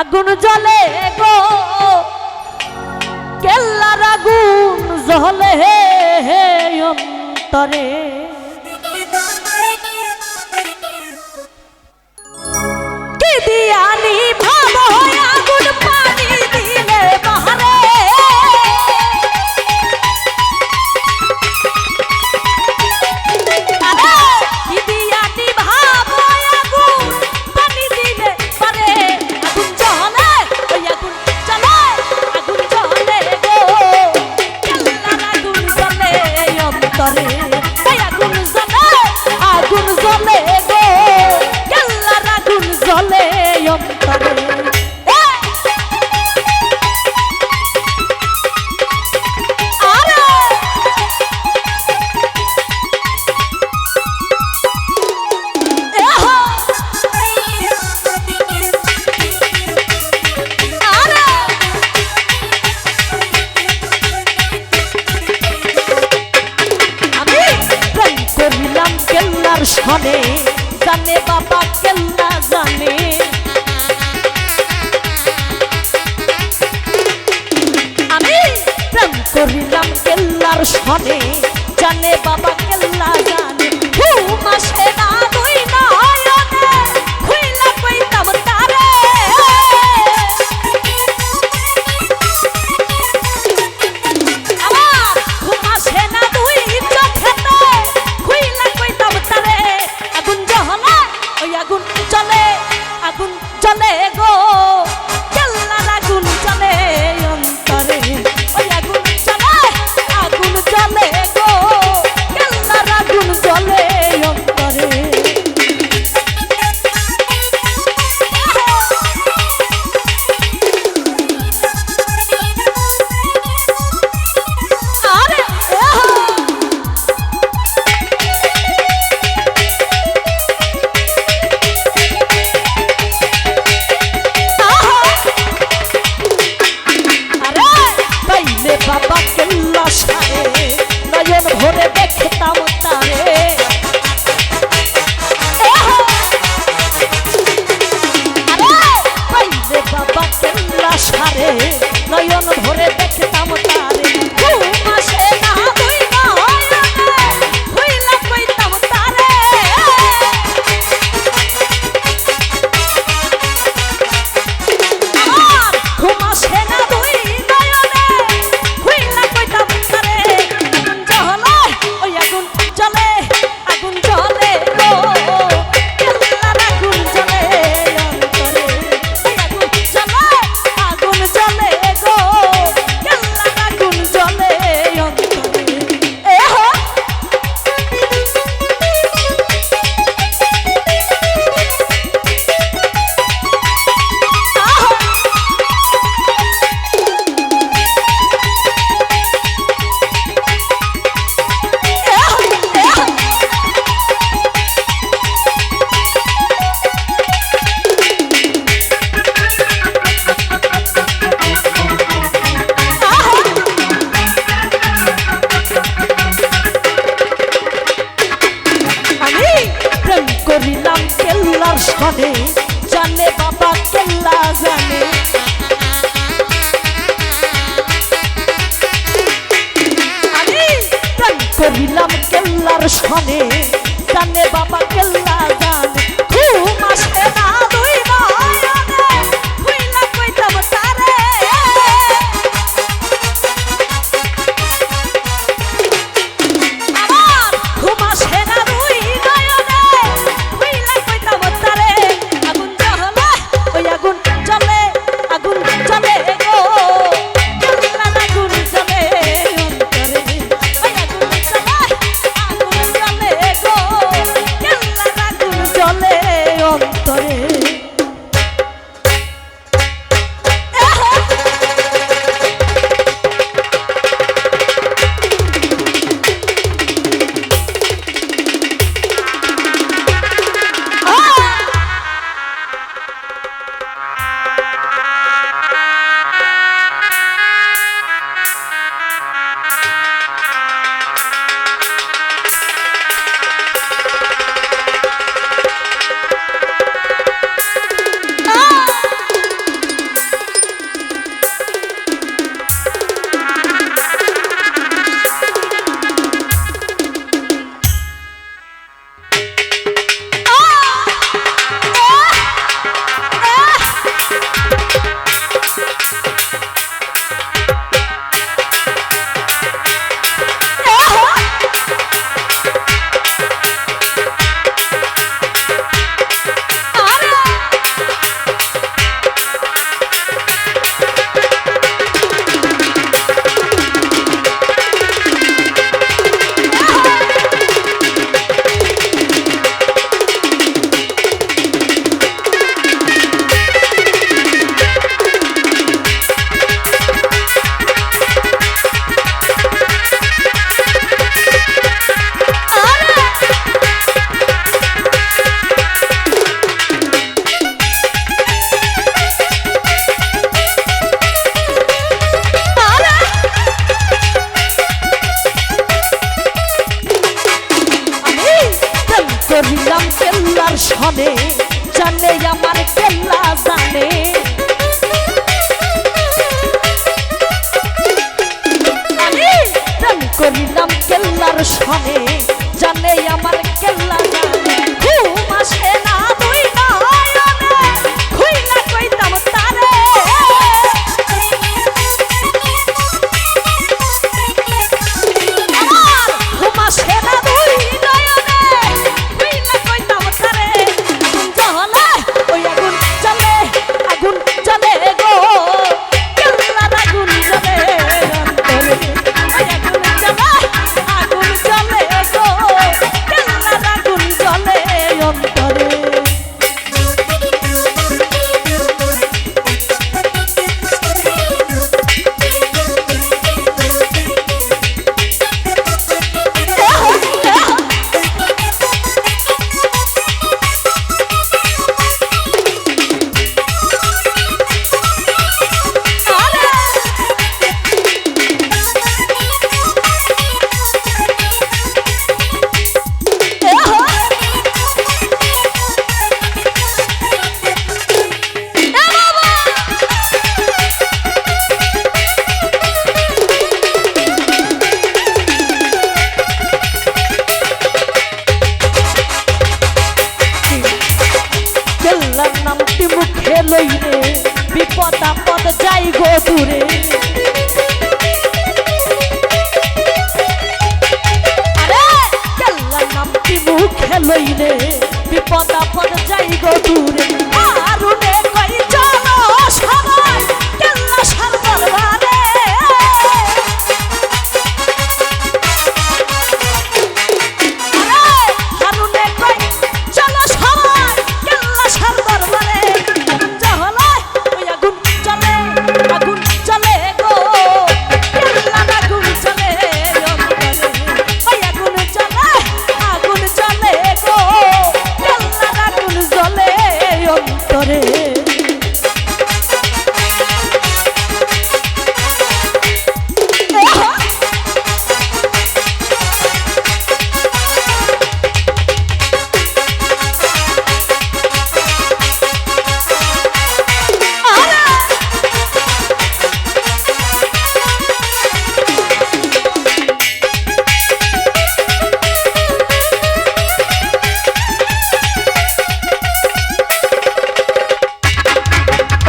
আগুন জলে গো। কেল্লার আগুন জলে হে হে অন্তরে। ধনে জানে বাবা কেল্লা জানে। আমি প্রেম করিলাম কেল্লার সনে জানে বাবা 这个。করিলাম কেল্লার সনে জানে বাবা কেল্লা জানে। করিলাম কেল্লার সনে চলিলাম পেল্লার সনে জানে আমার পেল্লা জানে। করিলাম পেল্লার সনে জানে দুঃখে লইরে বিপদ আপদ যাই গো দূরে।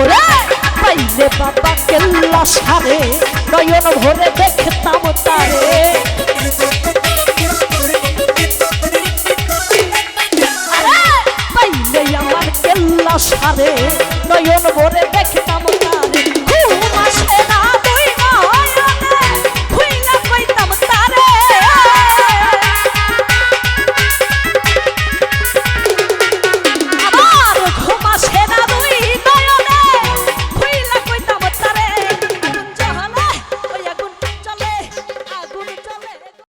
ওরে পাইলে বাবা কেল্লা সারে নয়ন ভরে দেখতাম তারে। পাইলে আমার কেল্লা সারে নয়ন ভরে